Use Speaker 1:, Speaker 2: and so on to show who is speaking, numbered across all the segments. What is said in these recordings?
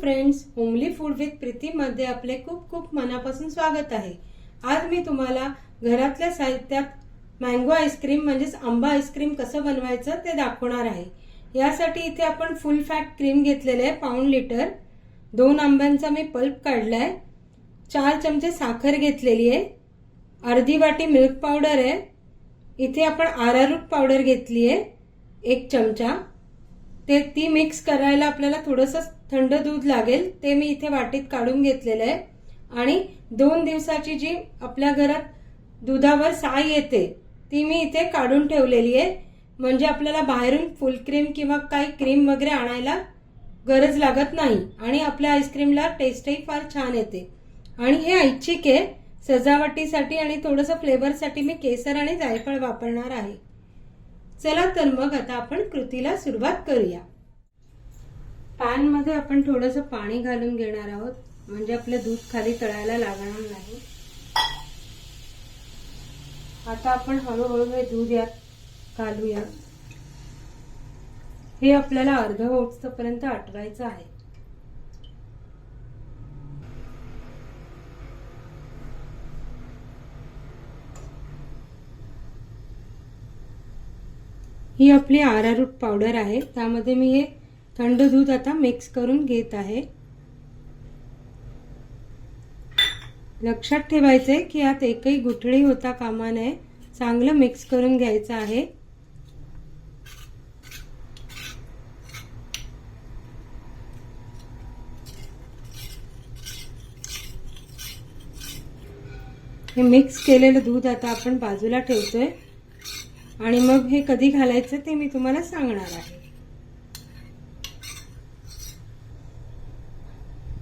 Speaker 1: Friends homely food with प्रीतीमध्ये आपले खूप खूप मनापासून स्वागत आहे. आज मी तुम्हाला घरातल्या साहित्यात मँगो आईस्क्रीम म्हणजेच आंबा आईस्क्रीम कसं बनवायचं ते दाखवणार आहे. यासाठी इथे आपण फुल फॅट क्रीम घेतलेलं आहे पाऊण लिटर दोन आंब्यांचा मी पल्प काढला आहे चार चमचे साखर घेतलेली आहे. अर्धी वाटी मिल्क पावडर आहे. इथे आपण आरारूट पावडर घेतली आहे एक चमचा. ते ती मिक्स करायला आपल्याला थोडंसं थंड दूध लागेल ते मी इथे वाटीत काढून घेतलेलं आहे. आणि दोन दिवसाची जी आपल्या घरात दुधावर साय येते ती मी इथे काढून ठेवलेली आहे. म्हणजे आपल्याला बाहेरून फुल क्रीम किंवा काही क्रीम वगैरे आणायला गरज लागत नाही. आणि आपल्या आईस्क्रीमला टेस्टही फार छान येते. आणि हे ऐच्छिक आहे. सजावटीसाठी आणि थोडंसं फ्लेवरसाठी मी केसर आणि जायफळ वापरणार आहे. चला तर मग आता आपण कृतीला सुरुवात करूया. पॅनमध्ये आपण थोडंसं पाणी घालून घेणार आहोत. म्हणजे आपलं दूध खाली तळायला लागणार नाही. आता आपण हळूहळू हे दूध यात घालूया. हे आपल्याला अर्ध पर्यंत आटवायचं आहे. ही आपली आरारूट पावडर आहे. त्यामध्ये मी हे थंड दूध आता मिक्स करून घेत आहे. लक्षात ठेवायचं आहे की यात एकही गुठळी होता कामा नये. चांगलं मिक्स करून घ्यायचं आहे. हे मिक्स केलेलं दूध आता आपण बाजूला ठेवतोय. आणि मग हे कधी घालायचं ते मी तुम्हाला सांगणार आहे.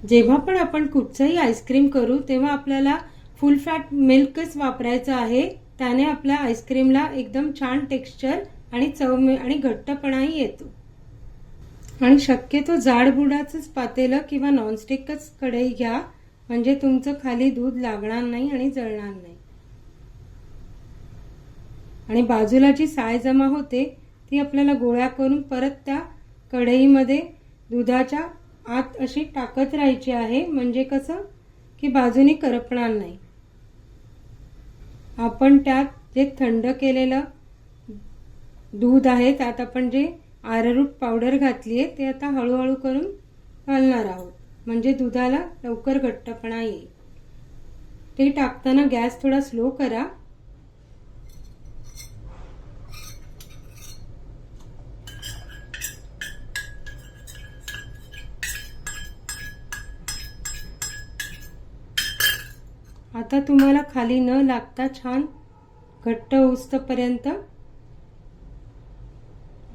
Speaker 1: जेव्हा पण आपण कुठचंही आईस्क्रीम करू तेव्हा आपल्याला फुल फॅट मिल्कच वापरायचं आहे. त्याने आपल्या आईस्क्रीमला एकदम छान टेक्स्चर आणि चव आणि घट्टपणाही येतो. आणि शक्यतो जाडबुडाचंच पातेलं किंवा नॉनस्टिकच कढई घ्या. म्हणजे तुमचं खाली दूध लागणार नाही आणि जळणार नाही. आणि बाजूला जी साय जमा होते ती आपल्याला गोळ्या करून परत त्या कढईमध्ये दुधाच्या आत अशी टाकत राहायची आहे. म्हणजे कसं? की बाजूने करपणार नाही. आपण त्यात जे थंड केलेलं दूध आहे त्यात आपण जे आरारूट पावडर घातली आहे ते आता हळूहळू करून घालणार आहोत. म्हणजे दुधाला लवकर घट्टपणा येईल. ते टाकताना गॅस थोडा स्लो करा. आता तुम्हाला खाली न लागता छान घट्ट उस्तपर्यंत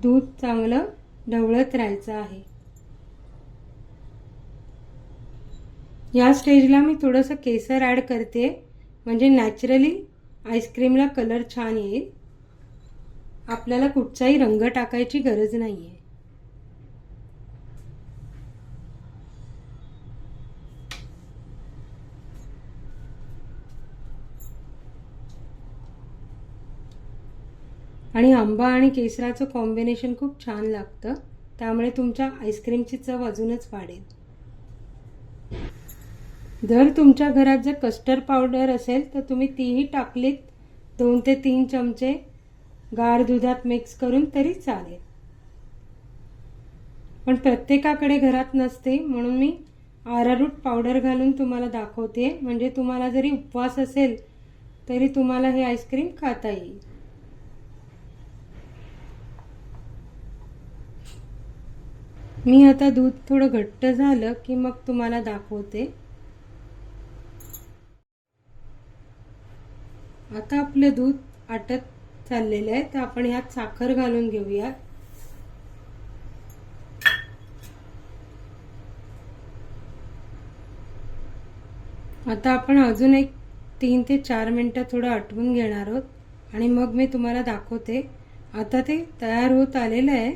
Speaker 1: दूध चांगलं ढवळत राहायचं आहे. या स्टेजला मी थोडंसं केसर ॲड करते. म्हणजे नॅचरली आईस्क्रीमला कलर छान येईल. आपल्याला कुठचाही रंग टाकायची गरज नाही आहे आणि आंबा आणि केसराचं कॉम्बिनेशन खूप छान लागतं. त्यामुळे तुमच्या आईस्क्रीमची चव अजूनच वाढेल. जर तुमच्या घरात जर कस्टर्ड पावडर असेल तर तुम्ही तीही टाकलीत. दोन ते तीन चमचे गार दुधात मिक्स करून तरी चालेल. पण प्रत्येकाकडे घरात नसते म्हणून मी आरारूट पावडर घालून तुम्हाला दाखवते. म्हणजे तुम्हाला जरी उपवास असेल तरी तुम्हाला हे आईस्क्रीम खाता येईल. मी आता दूध थोडं घट्ट झालं की मग तुम्हाला दाखवते. आता आपलं दूध आटत चाललेलं आहे तर आपण ह्यात साखर घालून घेऊया. आता आपण अजून एक तीन ते चार मिनटं थोडं आटवून घेणार आहोत आणि मग मी तुम्हाला दाखवते. आता ते तयार होत आलेलं आहे.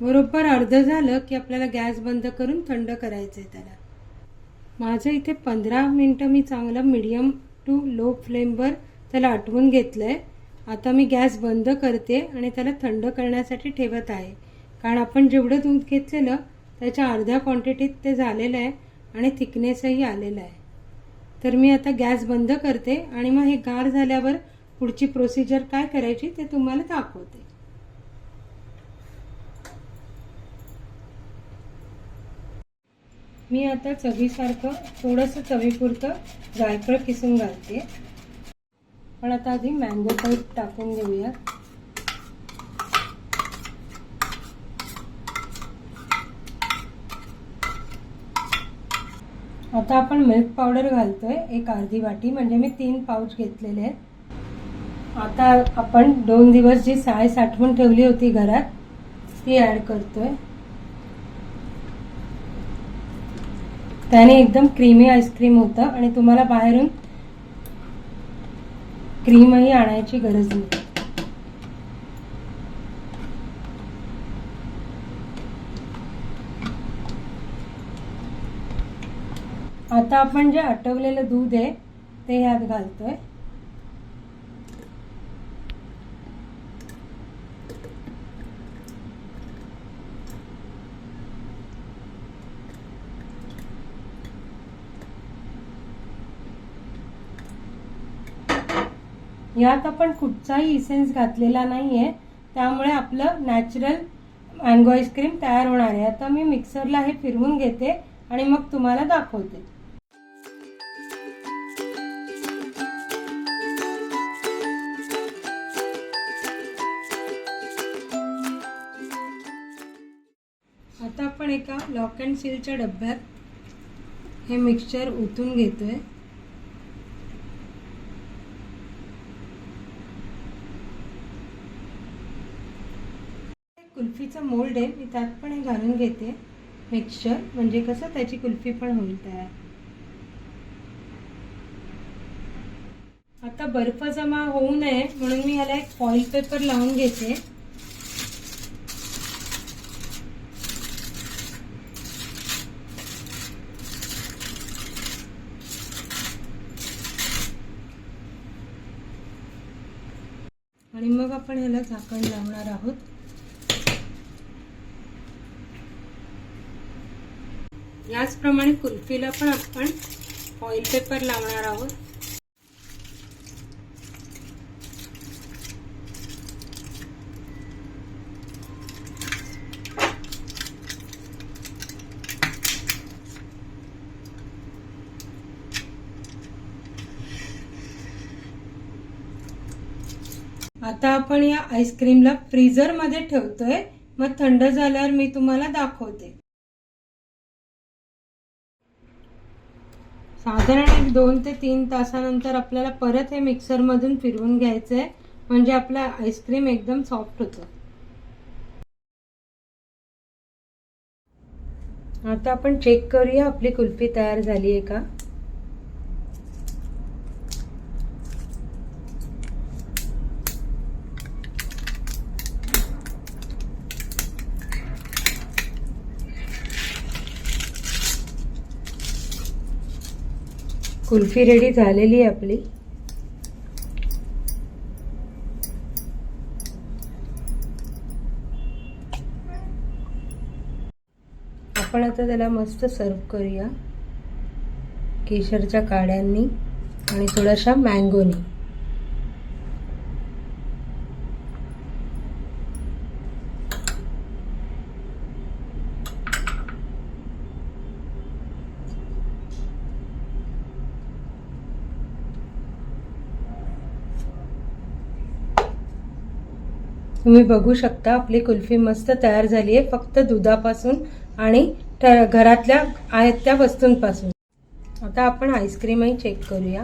Speaker 1: बरोबर अर्धं झालं की आपल्याला गॅस बंद करून थंड करायचं आहे त्याला. माझं इथे पंधरा मिनटं मी चांगलं मिडियम टू लो फ्लेमवर त्याला आटवून घेतलं आहे आता मी गॅस बंद करते आणि त्याला थंड करण्यासाठी ठेवत आहे. कारण आपण जेवढं दूध घेतलेलं त्याच्या अर्ध्या क्वांटिटीत ते झालेलं आहे आणि थिकनेसही आलेलं आहे. तर मी आता गॅस बंद करते आणि मग हे गार झाल्यावर पुढची प्रोसिजर काय करायची ते तुम्हाला दाखवते. मी आता चवीसारखं थोडंसं चवीपुरतं जायफळ किसून घालते. पण आता आधी मँगो पाईप टाकून घेऊया आता आपण मिल्क पावडर घालतोय एक अर्धी वाटी म्हणजे मी तीन पाऊच घेतलेले आहेत. आता आपण दोन दिवस जी साय साठवून ठेवली होती घरात ती ॲड करतोय. त्याने एकदम क्रीमी आईस्क्रीम होतं आणि तुम्हाला बाहेरून क्रीमही आणायची गरज नाही. आता आपण जे आटवलेलं दूध आहे ते ह्यात घालतोय. यात आपण कुठचाही इसेन्स घातलेला नाही आहे त्यामुळे आपलं नॅचरल मँगो आईस्क्रीम तयार होणार आहे. आता मी मिक्सरला हे फिरवून घेते आणि मग तुम्हाला दाखवते. आता आपण एका लॉक अँड सीलच्या डब्यात हे मिक्सचर ओतून घेतोय. कुल्फीचं मोल्ड आहे मी त्यात पण हे घालून घेते. मिक्सचर म्हणजे कसं त्याची कुल्फी पण होईल तयार. आता बर्फ जमा होऊ नये म्हणून मी ह्याला एक फॉईल पेपर लावून घेते. आणि मग आपण ह्याला झाकण लावणार आहोत. याचप्रमाणे कुल्फीला पण आपण ऑइल पेपर लावणार आहोत. आता आपण या आईस्क्रीमला फ्रीजरमध्ये ठेवतोय. मग थंड झाल्यावर मी तुम्हाला दाखवते. साधारण एक दोन ते तीन तासानंतर आपल्याला परत हे मिक्सरमधून फिरवून घ्यायचं आहे म्हणजे आपला आईस्क्रीम एकदम सॉफ्ट होतं. आता आपण चेक करूया आपली कुल्फी तयार झाली आहे का? कुल्फी रेडी झालेली आहे आपली. आपण आता त्याला मस्त सर्व करूया. केशरच्या काड्यांनी आणि थोड्याशा मँगोनी तुम्ही बघू शकता आपली कुल्फी मस्त तयार झाली आहे फक्त दुधापासून आणि ठ- घरातल्या आहेत त्या वस्तूंपासून. आता आपण आईस्क्रीमही चेक करूया.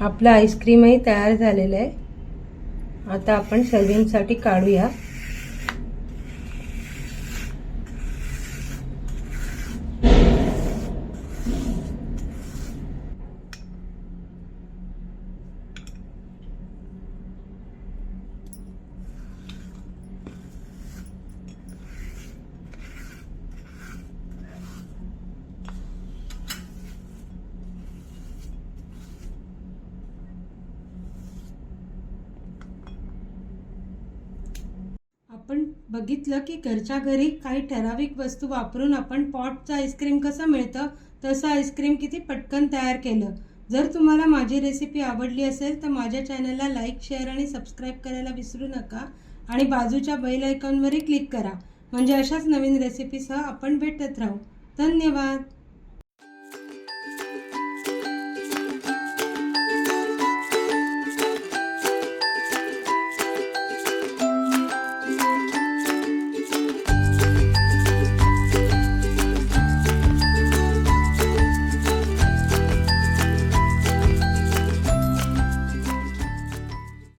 Speaker 1: आपलं आईस्क्रीमही तयार झालेलं आहे. आता आपण सर्विंगसाठी काढूया. बघितलं की घरच्या घरी काही ठराविक वस्तू वापरून आपण पॉटचं आईस्क्रीम कसं मिळतं तसं आईस्क्रीम किती पटकन तयार केलं. जर तुम्हाला माझी रेसिपी आवडली असेल तर माझ्या चॅनलला लाईक शेअर आणि सबस्क्राईब करायला विसरू नका आणि बाजूच्या बैल आयकॉनवरही क्लिक करा. म्हणजे अशाच नवीन रेसिपीसह आपण भेटत राहू. धन्यवाद!